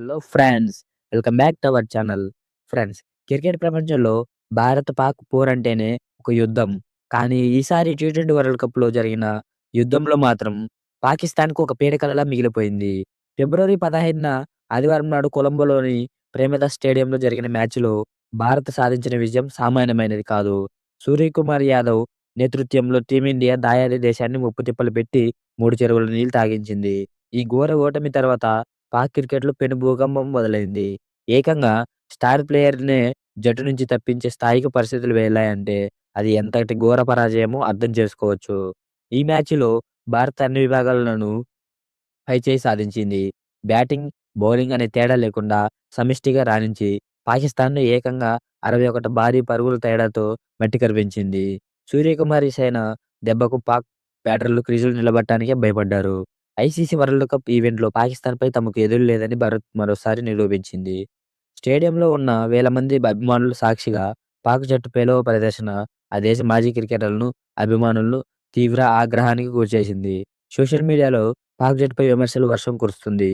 Hello friends welcome back to our channel friends cricket ప్రపంచంలో భారత్ పాక్ పోరంటేనే ఒక యుద్ధం. కానీ ఈసారి టీ ట్వంటీ వరల్డ్ కప్లో జరిగిన యుద్ధంలో మాత్రం పాకిస్తాన్కు ఒక పీడకలలా మిగిలిపోయింది. ఫిబ్రవరి పదహైదున ఆదివారం నాడు కొలంబోలోని ప్రేమదాస్ స్టేడియంలో జరిగిన మ్యాచ్లో భారత్ సాధించిన విజయం సామాన్యమైనది కాదు. సూర్యకుమార్ యాదవ్ నేతృత్వంలో టీమిండియా దాయాది దేశాన్ని ముప్పు తిప్పలు పెట్టి మూడు చెరువుల నీళ్ళు తాగించింది. ఈ ఘోర ఓటమి తర్వాత పాక్ క్రికెట్లో పెను భూకంపం మొదలైంది. ఏకంగా స్టార్ ప్లేయర్నే జట్టు నుంచి తప్పించే స్థాయికి పరిస్థితులు వెళ్ళాయంటే అది ఎంతటి ఘోర పరాజయమో అర్థం చేసుకోవచ్చు. ఈ మ్యాచ్లో భారత్ అన్ని విభాగాలను పైచేయి సాధించింది. బ్యాటింగ్ బౌలింగ్ అనే తేడా లేకుండా సమిష్టిగా రాణించి పాకిస్తాన్ను ఏకంగా అరవై ఒకటి భారీ పరుగుల తేడాతో మట్టి కరిపించింది. సూర్యకుమార్ సేన దెబ్బకు పాక్ బ్యాటర్లు క్రీజులు నిలబడటానికే భయపడ్డారు. ఐసీసీ వరల్డ్ కప్ ఈవెంట్లో పాకిస్తాన్పై తమకు ఎదురు లేదని భారత్ మరోసారి నిరూపించింది. స్టేడియంలో ఉన్న వేల మంది అభిమానులు సాక్షిగా పాక్ జట్టు పేలవ ప్రదర్శన ఆ దేశ మాజీ క్రికెటర్లను అభిమానులను తీవ్ర ఆగ్రహానికి గురిచేసింది. సోషల్ మీడియాలో పాక్ జట్టుపై విమర్శలు వర్షం కురుస్తుంది.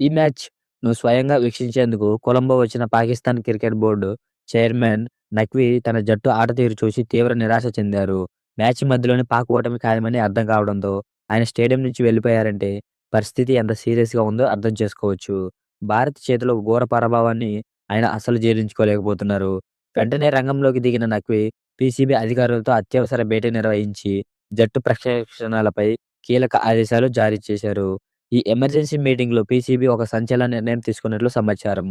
ఈ మ్యాచ్ను స్వయంగా వీక్షించేందుకు కొలంబో వచ్చిన Pakistan cricket board chairman Naqvi తన జట్టు ఆట తీరు చూసి తీవ్ర నిరాశ చెందారు. మ్యాచ్ మధ్యలోనే పాక్ ఓటమి ఖాయమని అర్థం కావడంతో ఆయన స్టేడియం నుంచి వెళ్ళిపోయారంటే పరిస్థితి ఎంత సీరియస్గా ఉందో అర్థం చేసుకోవచ్చు. భారత్ చేతిలో ఘోర పరాభవాన్ని ఆయన అసలు జీర్ణించుకోలేకపోతున్నారు వెంటనే రంగంలోకి దిగిన నక్వి పీసీబీ అధికారులతో అత్యవసర భేటీ నిర్వహించి జట్టు ప్రక్షేక్షణలపై కీలక ఆదేశాలు జారీ చేశారు. ఈ ఎమర్జెన్సీ మీటింగ్లో పీసీబీ ఒక సంచలన నిర్ణయం తీసుకున్నట్లు సమాచారం.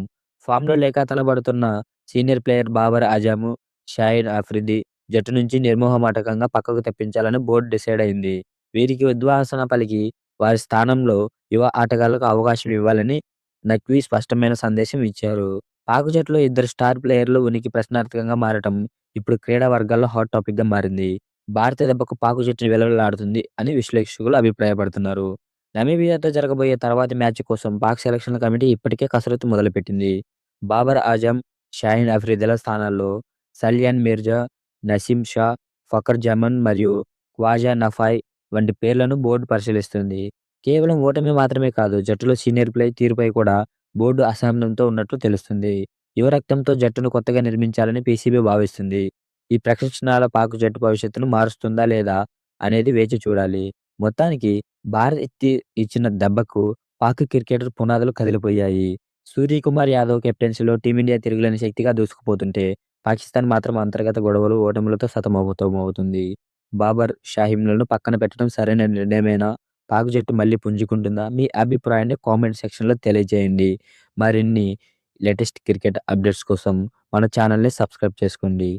ఫామ్లో లేక తలబడుతున్న సీనియర్ ప్లేయర్ బాబర్ ఆజాము షాయిన్ ఆఫ్రిది జట్టు నుంచి నిర్మోహమాటకంగా పక్కకు తెప్పించాలని బోర్డు డిసైడ్ అయింది. వీరికి ఉద్వాసన పలికి వారి స్థానంలో యువ ఆటగాళ్ళకు అవకాశం ఇవ్వాలని నక్వీ స్పష్టమైన సందేశం ఇచ్చారు. పాకు జట్టులో ఇద్దరు స్టార్ ప్లేయర్లు ఉనికి ప్రశ్నార్థకంగా మారటం ఇప్పుడు క్రీడా వర్గాల్లో హాట్ టాపిక్గా మారింది. భారత దెబ్బకు పాకు జట్టు వెలువలాడుతుంది అని విశ్లేషకులు అభిప్రాయపడుతున్నారు. నమీబియాతో జరగబోయే తర్వాతి మ్యాచ్ కోసం పాక్ సెలక్షన్ కమిటీ ఇప్పటికే కసరత్తు మొదలుపెట్టింది. బాబర్ ఆజం షాహిన్ అఫ్రీదుల స్థానాల్లో సల్యాన్ మిర్జా నసీం షా ఫకర్ జమన్ మరియు క్వాజా నఫాయ్ వంటి పేర్లను బోర్డు పరిశీలిస్తుంది. కేవలం ఓటమి మాత్రమే కాదు జట్టులో సీనియర్ ప్లే తీరుపై కూడా బోర్డు అసహనంతో ఉన్నట్లు తెలుస్తుంది. యువ రక్తంతో జట్టును కొత్తగా నిర్మించాలని పీసీబీ భావిస్తుంది. ఈ ప్రక్షాళన పాకు జట్టు భవిష్యత్తును మారుస్తుందా లేదా అనేది వేచి చూడాలి. మొత్తానికి భారత్ ఎత్తి ఇచ్చిన దెబ్బకు పాక్ క్రికెటర్ పునాదులు కదిలిపోయాయి. సూర్యకుమార్ యాదవ్ కెప్టెన్సీలో టీమిండియా తిరుగులేని శక్తిగా దూసుకుపోతుంటే పాకిస్తాన్ మాత్రం అంతర్గత గొడవలు ఓటములతో సతమవుతమవుతుంది. బాబర్ షాహింలను పక్కన పెట్టడం సరైన నిర్ణయమేనా? పాక్ జట్టు మళ్ళీ పుంజుకుంటుందా? మీ అభిప్రాయాన్ని కామెంట్ సెక్షన్లో తెలియజేయండి. మరిన్ని లేటెస్ట్ క్రికెట్ అప్డేట్స్ కోసం మన ఛానల్ని సబ్స్క్రైబ్ చేసుకోండి.